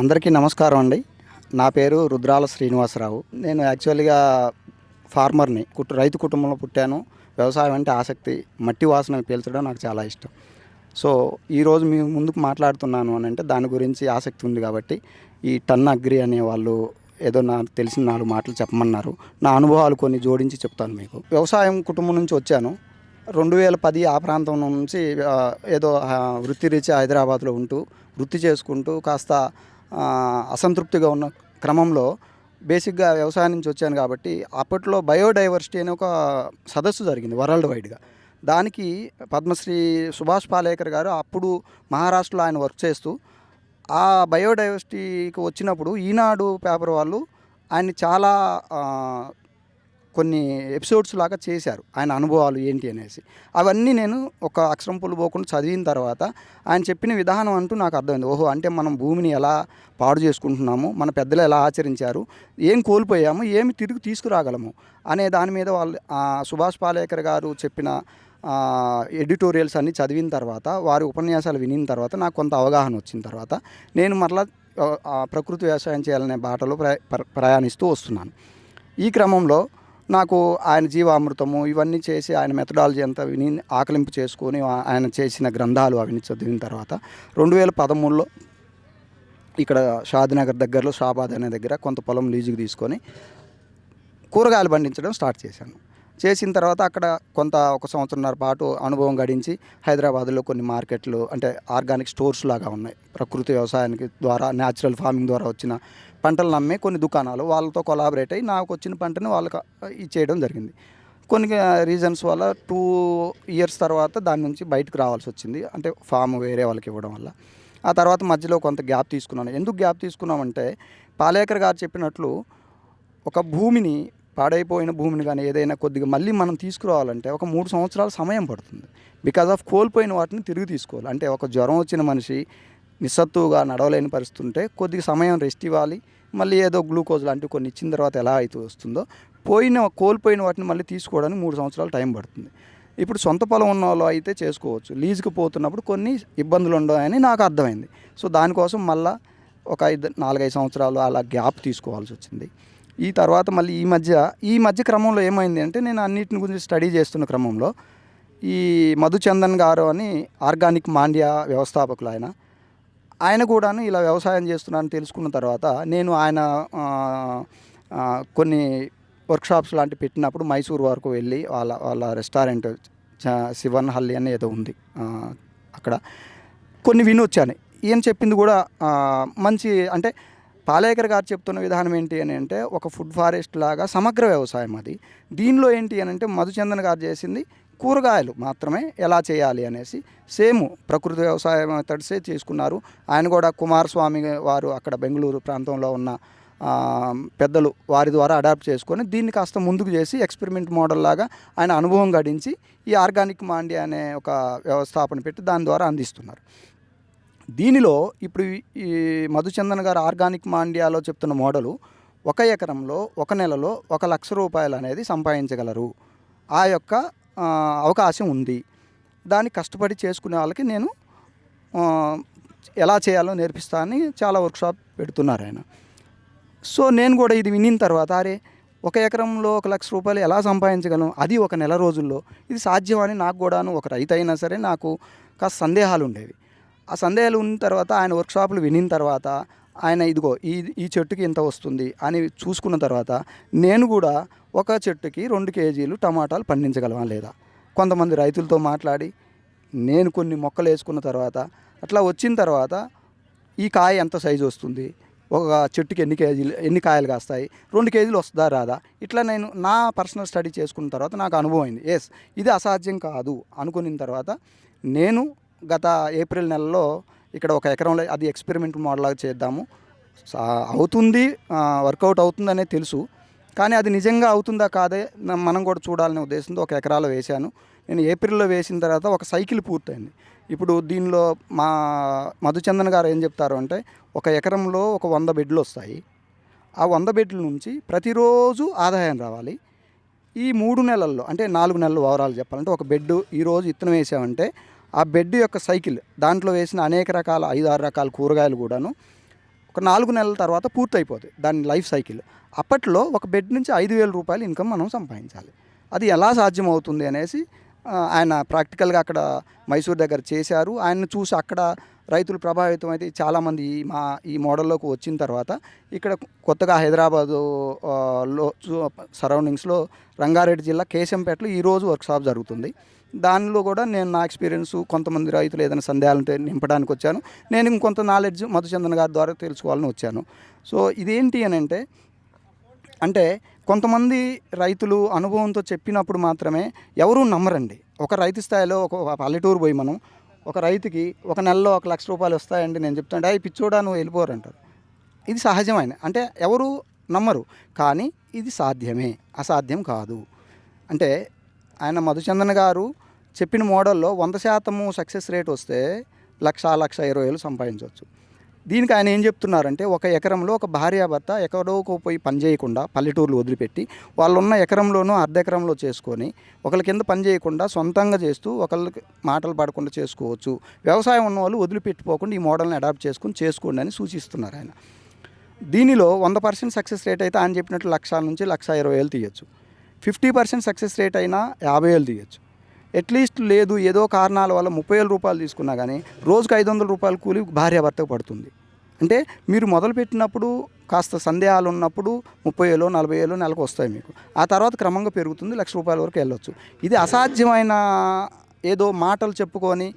అందరికీ నమస్కారం అండి. నా పేరు రుద్రాల శ్రీనివాసరావు. నేను యాక్చువల్గా ఫార్మర్ని కుటు రైతు కుటుంబంలో పుట్టాను. వ్యవసాయం అంటే ఆసక్తి మట్టి వాసన పీల్చడం నాకు చాలా ఇష్టం. సో ఈరోజు మీ ముందుకు మాట్లాడుతున్నాను అని అంటే దాని గురించి ఆసక్తి ఉంది కాబట్టి ఈ టన్ అగ్రి అనే వాళ్ళు ఏదో నాకు తెలిసిన నాలుగు మాటలు చెప్పమన్నారు. నా అనుభవాలు కొన్ని జోడించి చెప్తాను మీకు. వ్యవసాయం కుటుంబం నుంచి వచ్చాను. రెండు వేల పది ఆ ప్రాంతం నుంచి ఏదో వృత్తి వృత్తిరీత్యా హైదరాబాద్లో ఉంటూ వృత్తి చేసుకుంటూ కాస్త అసంతృప్తిగా ఉన్న క్రమంలో బేసిక్గా వ్యవసాయం నుంచి వచ్చాను కాబట్టి అప్పట్లో బయోడైవర్సిటీ అనే ఒక సదస్సు జరిగింది వరల్డ్ వైడ్గా. దానికి పద్మశ్రీ సుభాష్ పాలేకర్ గారు అప్పుడు మహారాష్ట్రలో ఆయన వర్క్ చేస్తూ ఆ బయోడైవర్సిటీకి వచ్చినప్పుడు ఈనాడు పేపర్ వాళ్ళు ఆయన్ని చాలా కొన్ని ఎపిసోడ్స్ లాగా చేశారు ఆయన అనుభవాలు ఏంటి అనేసి. అవన్నీ నేను ఒక అక్షరం పుల్లు పోకుండా చదివిన తర్వాత ఆయన చెప్పిన విధానం అంటూ నాకు అర్థమైంది. ఓహో అంటే మనం భూమిని ఎలా పాడు చేసుకుంటున్నాము మన పెద్దలు ఎలా ఆచరించారు ఏం కోల్పోయాము ఏమి తిరిగి తీసుకురాగలము అనే దాని మీద వాళ్ళు సుభాష్ పాలేకర్ గారు చెప్పిన ఎడిటోరియల్స్ అన్నీ చదివిన తర్వాత వారి ఉపన్యాసాలు వినిన తర్వాత నాకు కొంత అవగాహన వచ్చిన తర్వాత నేను మరలా ప్రకృతి వ్యవసాయం చేయాలనే బాటలో ప్రయా ప్ర- ప్రయాణిస్తూ వస్తున్నాను. ఈ క్రమంలో నాకు ఆయన జీవామృతము ఇవన్నీ చేసి ఆయన మెథడాలజీ అంతా విని ఆకలింపు చేసుకొని ఆయన చేసిన గ్రంథాలు అవన్నీ చదివిన తర్వాత రెండు వేల పదమూడులో ఇక్కడ షాద్నగర్ దగ్గరలో షాబాద్ అనే దగ్గర కొంత పొలం లీజుకి తీసుకొని కూరగాయలు పండించడం స్టార్ట్ చేశాను. చేసిన తర్వాత అక్కడ కొంత ఒక సంవత్సరంన్నర పాటు అనుభవం గడించి హైదరాబాద్లో కొన్ని మార్కెట్లు అంటే ఆర్గానిక్ స్టోర్స్ లాగా ఉన్నాయి. ప్రకృతి వ్యవసాయానికి ద్వారా న్యాచురల్ ఫార్మింగ్ ద్వారా వచ్చిన పంటలు నమ్మే కొన్ని దుకాణాలు వాళ్ళతో కొలాబరేట్ అయ్యి నాకు వచ్చిన పంటని వాళ్ళకి ఇచ్చేయడం జరిగింది. కొన్ని రీజన్స్ వల్ల టూ ఇయర్స్ తర్వాత దాని నుంచి బయటకు రావాల్సి వచ్చింది. అంటే ఫామ్ వేరే వాళ్ళకి ఇవ్వడం వల్ల. ఆ తర్వాత మధ్యలో కొంత గ్యాప్ తీసుకున్నాను. ఎందుకు గ్యాప్ తీసుకున్నామంటే పాలేకర్ గారు చెప్పినట్లు ఒక భూమిని పాడైపోయిన భూమిని కానీ ఏదైనా కొద్దిగా మళ్ళీ మనం తీసుకురావాలంటే ఒక మూడు సంవత్సరాల సమయం పడుతుంది. బికాజ్ ఆఫ్ కోల్పోయిన వాటిని తిరిగి తీసుకోవాలి. అంటే ఒక జ్వరం వచ్చిన మనిషి నిస్సత్తుగా నడవలేని పరిస్థితి ఉంటే కొద్దిగా సమయం రెస్ట్ ఇవ్వాలి. మళ్ళీ ఏదో గ్లూకోజ్ లాంటివి కొన్ని ఇచ్చిన తర్వాత ఎలా అయితే వస్తుందో పోయిన కోల్పోయిన వాటిని మళ్ళీ తీసుకోవడానికి మూడు సంవత్సరాలు టైం పడుతుంది. ఇప్పుడు సొంత పొలం ఉన్న వాళ్ళు అయితే చేసుకోవచ్చు. లీజుకి పోతున్నప్పుడు కొన్ని ఇబ్బందులు ఉండవని నాకు అర్థమైంది. సో దానికోసం మళ్ళీ ఒక ఐదు నాలుగైదు సంవత్సరాలు అలా గ్యాప్ తీసుకోవాల్సి వచ్చింది. ఈ తర్వాత మళ్ళీ ఈ మధ్య ఈ మధ్య క్రమంలో ఏమైంది అంటే నేను అన్నిటిని గురించి స్టడీ చేస్తున్న క్రమంలో ఈ మధుచందన్ గారు అని ఆర్గానిక్ మాండ్యా వ్యవస్థాపకులు ఆయన ఆయన కూడాను ఇలా వ్యవసాయం చేస్తున్నాను తెలుసుకున్న తర్వాత నేను ఆయన కొన్ని వర్క్షాప్స్ లాంటి పెట్టినప్పుడు మైసూర్ వరకు వెళ్ళి వాళ్ళ వాళ్ళ రెస్టారెంట్ శివన్ హల్లి అని ఏదో ఉంది అక్కడ కొన్ని వినొచ్చాను. ఈయన చెప్పింది కూడా మంచి అంటే పాలేకర్ గారు చెప్తున్న విధానం ఏంటి అని అంటే ఒక ఫుడ్ ఫారెస్ట్ లాగా సమగ్ర వ్యవసాయం అది. దీనిలో ఏంటి అని అంటే మధుచందన్ గారు చేసింది కూరగాయలు మాత్రమే ఎలా చేయాలి అనేసి సేమ్ ప్రకృతి వ్యవసాయ మెథడ్సే చేసుకున్నారు. ఆయన కూడా కుమారస్వామి వారు అక్కడ బెంగళూరు ప్రాంతంలో ఉన్న పెద్దలు వారి ద్వారా అడాప్ట్ చేసుకొని దీన్ని కాస్త ముందుకు చేసి ఎక్స్పెరిమెంట్ మోడల్ లాగా ఆయన అనుభవం గడించి ఈ ఆర్గానిక్ మాండి అనే ఒక వ్యవస్థాపన పెట్టి దాని ద్వారా అందిస్తున్నారు. దీనిలో ఇప్పుడు ఈ- మధుచందన్ గారు ఆర్గానిక్ మాండియాలో చెప్తున్న మోడలు ఒక ఎకరంలో ఒక నెలలో ఒక లక్ష రూపాయలు అనేది సంపాదించగలరు. ఆ యొక్క అవకాశం ఉంది. దాన్ని కష్టపడి చేసుకునే వాళ్ళకి నేను ఎలా చేయాలో నేర్పిస్తా అని చాలా వర్క్షాప్ పెడుతున్నారు ఆయన. సో నేను కూడా ఇది వినిన తర్వాత అరే ఒక ఎకరంలో ఒక లక్ష రూపాయలు ఎలా సంపాదించగలం? అది ఒక నెల రోజుల్లో. ఇది సాధ్యమని నాకు కూడాను ఒక రైతు అయినా సరే నాకు కాస్త సందేహాలు ఉండేవి. ఆ సందేహాలు ఉన్న తర్వాత ఆయన వర్క్షాపులు వినిన తర్వాత ఆయన ఇదిగో ఈ ఈ చెట్టుకి ఇంత వస్తుంది అని చూసుకున్న తర్వాత నేను కూడా ఒక చెట్టుకి రెండు కేజీలు టమాటాలు పండించగలమా లేదా? కొంతమంది రైతులతో మాట్లాడి నేను కొన్ని మొక్కలు వేసుకున్న తర్వాత అట్లా వచ్చిన తర్వాత ఈ కాయ ఎంత సైజు వస్తుంది? ఒక చెట్టుకి ఎన్ని కేజీలు ఎన్ని కాయలు కాస్తాయి? రెండు కేజీలు వస్తుందా రాదా? ఇట్లా నేను నా పర్సనల్ స్టడీ చేసుకున్న తర్వాత నాకు అనుభవం అయింది. ఎస్ ఇది అసాధ్యం కాదు అనుకున్న తర్వాత నేను గత ఏప్రిల్ నెలలో ఇక్కడ ఒక ఎకరంలో అది ఎక్స్పెరిమెంట్ మోడల్ లాగా చేద్దాము అవుతుంది వర్కౌట్ అవుతుందనే తెలుసు. కానీ అది నిజంగా అవుతుందా కాదే మనం కూడా చూడాలనే ఉద్దేశంతో ఒక ఎకరాలో వేశాను. నేను ఏప్రిల్లో వేసిన తర్వాత ఒక సైకిల్ పూర్తయింది. ఇప్పుడు దీనిలో మా మధుచందన్ గారు ఏం చెప్తారు అంటే ఒక ఎకరంలో ఒక వంద బెడ్లు వస్తాయి. ఆ వంద బెడ్ల నుంచి ప్రతిరోజు ఆదాయం రావాలి. ఈ మూడు నెలల్లో అంటే నాలుగు నెలలు ఓవరాల్ చెప్పాలంటే ఒక బెడ్ ఈరోజు ఇత్తనం వేసామంటే ఆ బెడ్ యొక్క సైకిల్ దాంట్లో వేసిన అనేక రకాల ఐదు ఆరు రకాల కూరగాయలు కూడాను ఒక నాలుగు నెలల తర్వాత పూర్తయిపోతాయి. దాని లైఫ్ సైకిల్. అప్పట్లో ఒక బెడ్ నుంచి ఐదు వేల రూపాయలు ఇన్కమ్ మనం సంపాదించాలి. అది ఎలా సాధ్యం అవుతుంది అనేసి ఆయన ప్రాక్టికల్గా అక్కడ మైసూర్ దగ్గర చేశారు. ఆయన్ని చూసి అక్కడ రైతులు ప్రభావితం అయితే చాలామంది ఈ మా ఈ మోడల్లోకి వచ్చిన తర్వాత ఇక్కడ కొత్తగా హైదరాబాదు లో సరౌండింగ్స్లో రంగారెడ్డి జిల్లా కేశంపేటలో ఈరోజు వర్క్షాప్ జరుగుతుంది. దానిలో కూడా నేను నా ఎక్స్పీరియన్స్ కొంతమంది రైతులు ఏదైనా సందేహాలు నింపడానికి వచ్చాను. నేను ఇంకొంత నాలెడ్జ్ మధుచందన్ గారి ద్వారా తెలుసుకోవాలని వచ్చాను. సో ఇదేంటి అని అంటే అంటే కొంతమంది రైతులు అనుభవంతో చెప్పినప్పుడు మాత్రమే ఎవరూ నమ్మరండి. ఒక రైతు స్థాయిలో ఒక పల్లెటూరు పోయి మనం ఒక రైతుకి ఒక నెలలో ఒక లక్ష రూపాయలు వస్తాయండి నేను చెప్తాను అవి పిచ్చోడా నువ్వు వెళ్ళిపోరు అంటారు. ఇది సహజమైన అంటే ఎవరు నమ్మరు కానీ ఇది సాధ్యమే అసాధ్యం కాదు. అంటే ఆయన మధుచందన్ గారు చెప్పిన మోడల్లో వంద శాతము సక్సెస్ రేట్ వస్తే లక్ష లక్ష ఇరవై వేలు సంపాదించవచ్చు. దీనికి ఆయన ఏం చెప్తున్నారంటే ఒక ఎకరంలో ఒక భార్యాభర్త ఎక్కడోకో పోయి పని చేయకుండా పల్లెటూర్లు వదిలిపెట్టి వాళ్ళు ఉన్న ఎకరంలోనూ అర్ధ ఎకరంలో చేసుకొని ఒకరి కింద పని చేయకుండా సొంతంగా చేస్తూ ఒకళ్ళకి మాటలు పడకుండా చేసుకోవచ్చు. వ్యవసాయం ఉన్న వాళ్ళు వదిలిపెట్టిపోకుండా ఈ మోడల్ని అడాప్ట్ చేసుకుని చేసుకోండి అని సూచిస్తున్నారు ఆయన. దీనిలో వంద పర్సెంట్ సక్సెస్ రేట్ అయితే ఆయన చెప్పినట్లు లక్ష నుంచి లక్ష ఇరవై వేలు తీయచ్చు. ఫిఫ్టీ పర్సెంట్ సక్సెస్ రేట్ అయినా యాభై వేలు తీయచ్చు. అట్లీస్ట్ లేదు ఏదో కారణాల వల్ల ముప్పై వేల రూపాయలు తీసుకున్నా కానీ రోజుకు ఐదు వందల రూపాయలు కూలి భార్యాభర్తకు పడుతుంది. అంటే మీరు మొదలుపెట్టినప్పుడు కాస్త సందేహాలు ఉన్నప్పుడు ముప్పై వేలు నలభై వేలు నెలకు వస్తాయి మీకు. ఆ తర్వాత క్రమంగా పెరుగుతుంది లక్ష రూపాయల వరకు వెళ్ళొచ్చు. ఇది అసాధ్యమైన ఏదో మాటలు చెప్పుకొని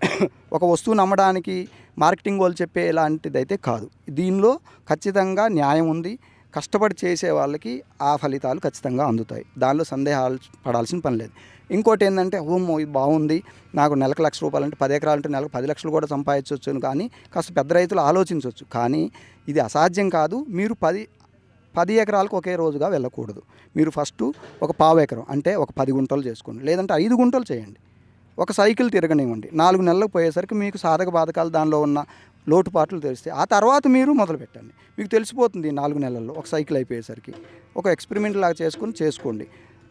ఒక వస్తువుని అమ్మడానికి మార్కెటింగ్ వాళ్ళు చెప్పే ఇలాంటిది అయితే కాదు. దీనిలో ఖచ్చితంగా న్యాయం ఉంది. కష్టపడి చేసే వాళ్ళకి ఆ ఫలితాలు ఖచ్చితంగా అందుతాయి. దానిలో సందేహాలు పడాల్సిన పని లేదు. ఇంకోటి ఏంటంటే ఓమ్మో ఇది బాగుంది. నాకు నెలకు లక్ష రూపాయలు అంటే పది ఎకరాలు అంటే నెలకు పది లక్షలు కూడా సంపాదించవచ్చు కానీ కాస్త పెద్ద రైతులు ఆలోచించవచ్చు కానీ ఇది అసాధ్యం కాదు. మీరు పది పది ఎకరాలకు ఒకే రోజుగా వెళ్ళకూడదు. మీరు ఫస్ట్ ఒక పావు ఎకరం అంటే ఒక పది గుంటలు చేసుకోండి. లేదంటే ఐదు గుంటలు చేయండి. ఒక సైకిల్ తిరగనివ్వండి. నాలుగు నెలలకు పోయేసరికి మీకు సాధక బాధకాలు దానిలో ఉన్న లోటుపాట్లు తెలిస్తే ఆ తర్వాత మీరు మొదలు పెట్టండి. మీకు తెలిసిపోతుంది నాలుగు నెలల్లో ఒక సైకిల్ అయిపోయేసరికి. ఒక ఎక్స్పెరిమెంట్ లాగా చేసుకుని చేసుకోండి.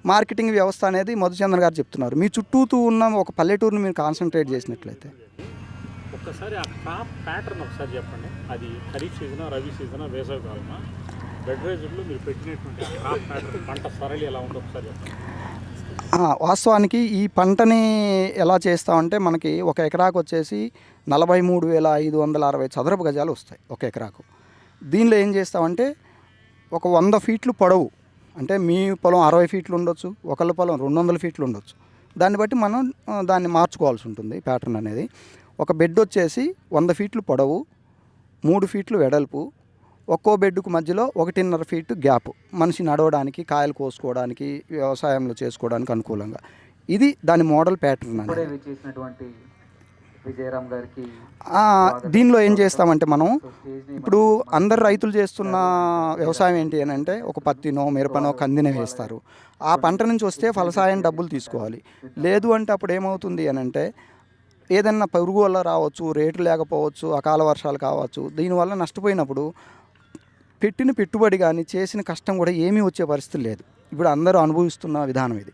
మార్కెటింగ్ వ్యవస్థ అనేది మధుచంద్ర గారు చెప్తున్నారు. మీ చుట్టూతూ ఉన్న ఒక పల్లెటూరుని మీరు కాన్సన్ట్రేట్ చేసినట్లయితే. ఒక్కసారి ఆ క్రాప్ ప్యాటర్న్ ఒకసారి చెప్పండి. అది ఖరీఫ్ సీజనా రబీ సీజనా వేసవి కాలమా? బెడ్ మీరు పెట్టినటువంటి క్రాప్ ప్యాటర్న్ పంట సరళి ఎలా ఉందో ఒకసారి చెప్పండి. వాస్తవానికి ఈ పంటని ఎలా చేస్తామంటే మనకి ఒక ఎకరాకు వచ్చేసి నలభై మూడు వేల ఐదు వందల అరవై చదరపు గజాలు వస్తాయి ఒక ఎకరాకు. దీనిలో ఏం చేస్తామంటే ఒక వంద ఫీట్లు పొడవు అంటే మీ పొలం అరవై ఫీట్లు ఉండొచ్చు ఒకళ్ళ పొలం రెండు వందల ఫీట్లు ఉండొచ్చు. దాన్ని బట్టి మనం దాన్ని మార్చుకోవాల్సి ఉంటుంది ప్యాటర్న్ అనేది. ఒక బెడ్ వచ్చేసి వంద ఫీట్లు పొడవు మూడు ఫీట్లు వెడల్పు ఒక్కో బెడ్కు మధ్యలో ఒకటిన్నర ఫీట్ గ్యాప్. మనిషి నడవడానికి కాయలు కోసుకోవడానికి వ్యవసాయంలో చేసుకోవడానికి అనుకూలంగా. ఇది దాని మోడల్ ప్యాటర్న్ ఇప్పుడే అనేది గారికి దీనిలో ఏం చేస్తామంటే మనం ఇప్పుడు అందరు రైతులు చేస్తున్న వ్యవసాయం ఏంటి అని అంటే ఒక పత్తినో మిరపనో కందినో వేస్తారు. ఆ పంట నుంచి వస్తే ఫలసాయం డబ్బులు తీసుకోవాలి. లేదు అంటే అప్పుడు ఏమవుతుంది అని అంటే ఏదన్నా పురుగు వల్ల రావచ్చు రేటు లేకపోవచ్చు అకాల వర్షాలు కావచ్చు దీనివల్ల నష్టపోయినప్పుడు పెట్టిన పెట్టుబడి కానీ చేసిన కష్టం కూడా ఏమీ వచ్చే పరిస్థితి లేదు. ఇప్పుడు అందరూ అనుభవిస్తున్న విధానం ఇది.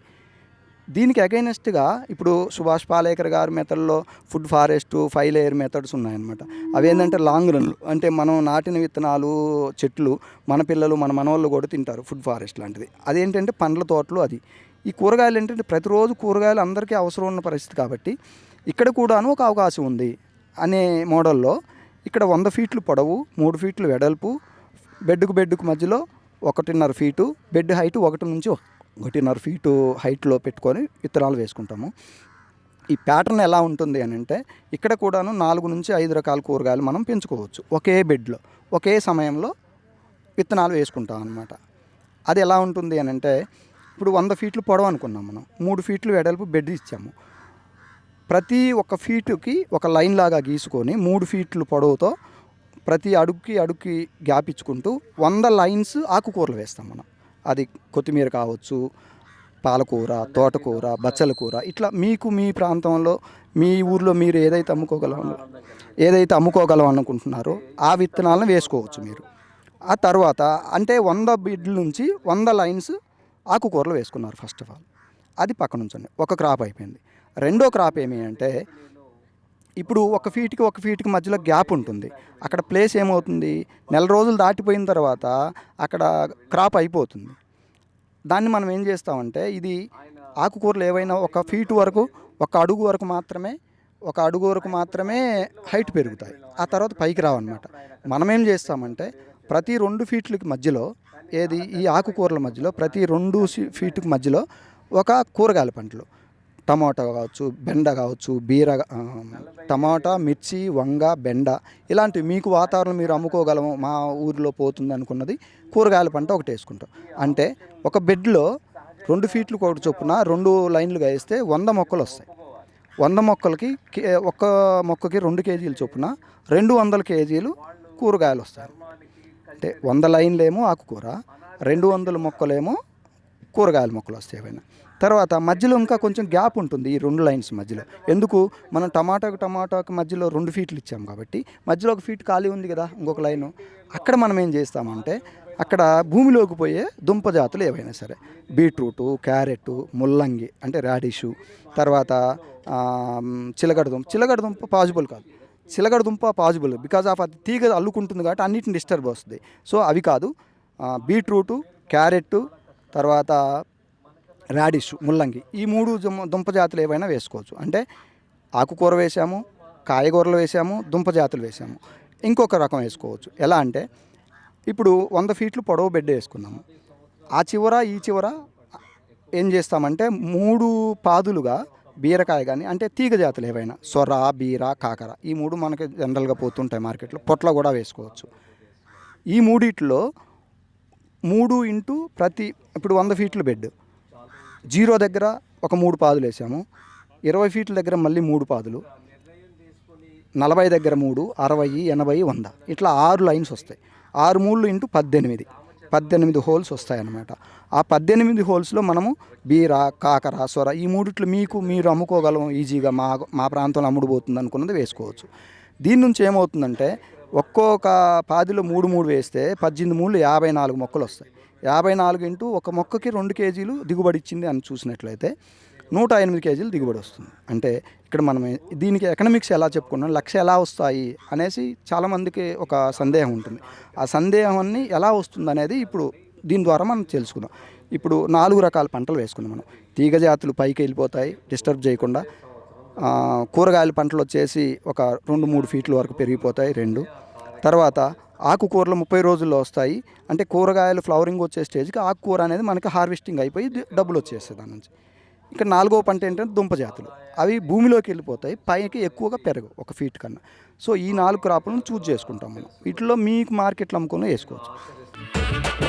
దీనికి అగైనెస్ట్గా ఇప్పుడు సుభాష్ పాలేకర్ గారి మెథడ్లో food forest five layer methods ఉన్నాయన్నమాట. అవి ఏంటంటే లాంగ్ రన్లు అంటే మనం నాటిన విత్తనాలు చెట్లు మన పిల్లలు మన మనవాళ్ళు కూడా తింటారు ఫుడ్ ఫారెస్ట్ లాంటిది. అదేంటంటే పండ్ల తోటలు అది. ఈ కూరగాయలు ఏంటంటే ప్రతిరోజు కూరగాయలు అందరికీ అవసరం ఉన్న పరిస్థితి కాబట్టి ఇక్కడ కూడాను ఒక అవకాశం ఉంది అనే మోడల్లో ఇక్కడ వంద ఫీట్లు పొడవు మూడు ఫీట్లు వెడల్పు బెడ్కు బెడ్కు మధ్యలో ఒకటిన్నర ఫీటు బెడ్ హైట్ ఒకటి నుంచి ఒకటిన్నర ఫీటు హైట్లో పెట్టుకొని విత్తనాలు వేసుకుంటాము. ఈ ప్యాటర్న్ ఎలా ఉంటుంది అని అంటే ఇక్కడ కూడాను నాలుగు నుంచి ఐదు రకాల కూరగాయలు మనం పెంచుకోవచ్చు. ఒకే బెడ్లో ఒకే సమయంలో విత్తనాలు వేసుకుంటాం అనమాట అది ఎలా ఉంటుంది అని అంటే ఇప్పుడు వంద ఫీట్లు పొడవు అనుకున్నాం మనం. మూడు ఫీట్లు వెడల్పు బెడ్ ఇచ్చాము. ప్రతి ఒక్క ఫీటుకి ఒక లైన్ లాగా గీసుకొని మూడు ఫీట్లు పొడవుతో ప్రతి అడుగుకి అడుగుకి గ్యాప్ ఇచ్చుకుంటూ వంద లైన్స్ ఆకుకూరలు వేస్తాం మనం. అది కొత్తిమీర కావచ్చు పాలకూర తోటకూర బచ్చల కూర ఇట్లా మీకు మీ ప్రాంతంలో మీ ఊర్లో మీరు ఏదైతే అమ్ముకోగలం ఏదైతే అమ్ముకోగలం అనుకుంటున్నారో ఆ విత్తనాలను వేసుకోవచ్చు మీరు. ఆ తర్వాత అంటే వంద బిడ్ల నుంచి వంద లైన్స్ ఆకుకూరలు వేసుకున్నారు ఫస్ట్ ఆఫ్ ఆల్. అది పక్కన ఉంచండి ఒక క్రాప్ అయిపోయింది. రెండో క్రాప్ ఏమి అంటే ఇప్పుడు ఒక ఫీట్కి ఒక ఫీట్కి మధ్యలో గ్యాప్ ఉంటుంది. అక్కడ ప్లేస్ ఏమవుతుంది? నెల రోజులు దాటిపోయిన తర్వాత అక్కడ క్రాప్ అయిపోతుంది. దాన్ని మనం ఏం చేస్తామంటే ఇది ఆకుకూరలు ఏవైనా ఒక ఫీట్ వరకు ఒక అడుగు వరకు మాత్రమే ఒక అడుగు వరకు మాత్రమే హైట్ పెరుగుతాయి. ఆ తర్వాత పైకి రావన్నమాట. మనం ఏం చేస్తామంటే ప్రతి రెండు ఫీట్లకి మధ్యలో ఏది? ఈ ఆకుకూరల మధ్యలో ప్రతి రెండు ఫీట్కి మధ్యలో ఒక కూరగాయల పంటలు. టమాటా కావచ్చు బెండ కావచ్చు బీర టమాటా మిర్చి వంగ బెండ ఇలాంటివి మీకు వాతావరణం మీరు అమ్ముకోగలము మా ఊరిలో పోతుంది అనుకున్నది కూరగాయల పంట ఒకటి వేసుకుంటాం. అంటే ఒక బెడ్లో రెండు ఫీట్లు ఒకటి చొప్పున రెండు లైన్లుగా వేస్తే వంద మొక్కలు వస్తాయి. వంద మొక్కలకి కే- ఒక్క మొక్కకి రెండు కేజీలు చొప్పున రెండు వందల కేజీలు కూరగాయలు వస్తాయి. అంటే వంద లైన్లేమో ఆకుకూర రెండు వందల మొక్కలేమో కూరగాయల మొక్కలు వస్తాయి ఏవైనా. తర్వాత మధ్యలో ఇంకా కొంచెం గ్యాప్ ఉంటుంది ఈ రెండు లైన్స్ మధ్యలో. ఎందుకు? మనం టమాటాకు టమాటాకు మధ్యలో రెండు ఫీట్లు ఇచ్చాం కాబట్టి మధ్యలో ఒక ఫీట్ ఖాళీ ఉంది కదా ఇంకొక లైను. అక్కడ మనం ఏం చేస్తామంటే అక్కడ భూమిలోకి పోయే దుంప జాతులు ఏవైనా సరే బీట్రూటు క్యారెట్ ముల్లంగి అంటే రాడిషు తర్వాత చిలగడ దుంప. చిలగడ దుంప పాజిబుల్ కాదు. చిలగడ దుంప పాజిబుల్ బికాజ్ ఆఫ్ అది తీగ అల్లుకుంటుంది కాబట్టి అన్నిటిని డిస్టర్బ్ వస్తుంది. సో అవి కాదు బీట్రూటు క్యారెట్ తర్వాత రాడిష్ ముల్లంగి ఈ మూడు దుంప జాతులు ఏవైనా వేసుకోవచ్చు. అంటే ఆకుకూర వేసాము కాయగూరలు వేసాము దుంప జాతులు వేసాము. ఇంకొక రకం వేసుకోవచ్చు. ఎలా అంటే ఇప్పుడు వంద ఫీట్లు పొడవు బెడ్ వేసుకున్నాము ఆ చివర ఈ చివర ఏం చేస్తామంటే మూడు పాదులుగా బీరకాయ కానీ అంటే తీగ జాతులు ఏవైనా సొర బీర కాకర ఈ మూడు మనకి జనరల్గా పోతుంటాయి మార్కెట్లో. పొట్ల కూడా వేసుకోవచ్చు. ఈ మూడిట్లో మూడు ఇంటూ ప్రతి ఇప్పుడు వంద ఫీట్లు బెడ్. జీరో దగ్గర ఒక మూడు పాదులు వేసాము. ఇరవై ఫీట్ల దగ్గర మళ్ళీ మూడు పాదులు. నలభై దగ్గర మూడు అరవై ఎనభై వంద. ఇట్లా ఆరు లైన్స్ వస్తాయి. ఆరు మూడులు ఇంటూ పద్దెనిమిది. పద్దెనిమిది హోల్స్ వస్తాయన్నమాట. ఆ పద్దెనిమిది హోల్స్లో మనము బీర కాకర సొర ఈ మూడిట్లు మీకు మీరు అమ్ముకోగలం ఈజీగా మా మా ప్రాంతంలో అమ్ముడుపోతుంది అనుకున్నది వేసుకోవచ్చు. దీని నుంచి ఏమవుతుందంటే ఒక్కొక్క పాదిలో మూడు మూడు వేస్తే పద్దెనిమిది మూడు యాభై నాలుగు మొక్కలు వస్తాయి. యాభై నాలుగు ఇంటూ ఒక మొక్కకి రెండు కేజీలు దిగుబడి ఇచ్చింది అని చూసినట్లయితే నూట ఎనిమిది కేజీలు దిగుబడి వస్తుంది. అంటే ఇక్కడ మనం దీనికి ఎకనామిక్స్ ఎలా చెప్పుకున్నాం లక్ష ఎలా వస్తాయి అనేసి చాలామందికి ఒక సందేహం ఉంటుంది. ఆ సందేహాన్ని ఎలా వస్తుంది అనేది ఇప్పుడు దీని ద్వారా మనం తెలుసుకుందాం. ఇప్పుడు నాలుగు రకాల పంటలు వేసుకున్నాం మనం. తీగ జాతులు పైకి వెళ్ళిపోతాయి డిస్టర్బ్ చేయకుండా. కూరగాయల పంటలు వచ్చేసి ఒక రెండు మూడు ఫీట్ల వరకు పెరిగిపోతాయి రెండు. తర్వాత ఆకుకూరలు ముప్పై రోజుల్లో వస్తాయి. అంటే కూరగాయలు ఫ్లవరింగ్ వచ్చే స్టేజ్కి ఆకుకూర అనేది మనకి హార్వెస్టింగ్ అయిపోయి డబ్బులు వచ్చేస్తాయి దాని నుంచి. ఇక నాలుగో పంట ఏంటంటే దుంప జాతులు. అవి భూమిలోకి వెళ్ళిపోతాయి పైకి ఎక్కువగా పెరగవు ఒక ఫీట్ కన్నా. సో ఈ నాలుగు క్రాపులను చూజ్ చేసుకుంటాం మనం. వీటిలో మీకు మార్కెట్లో అమ్ముకొని వేసుకోవచ్చు.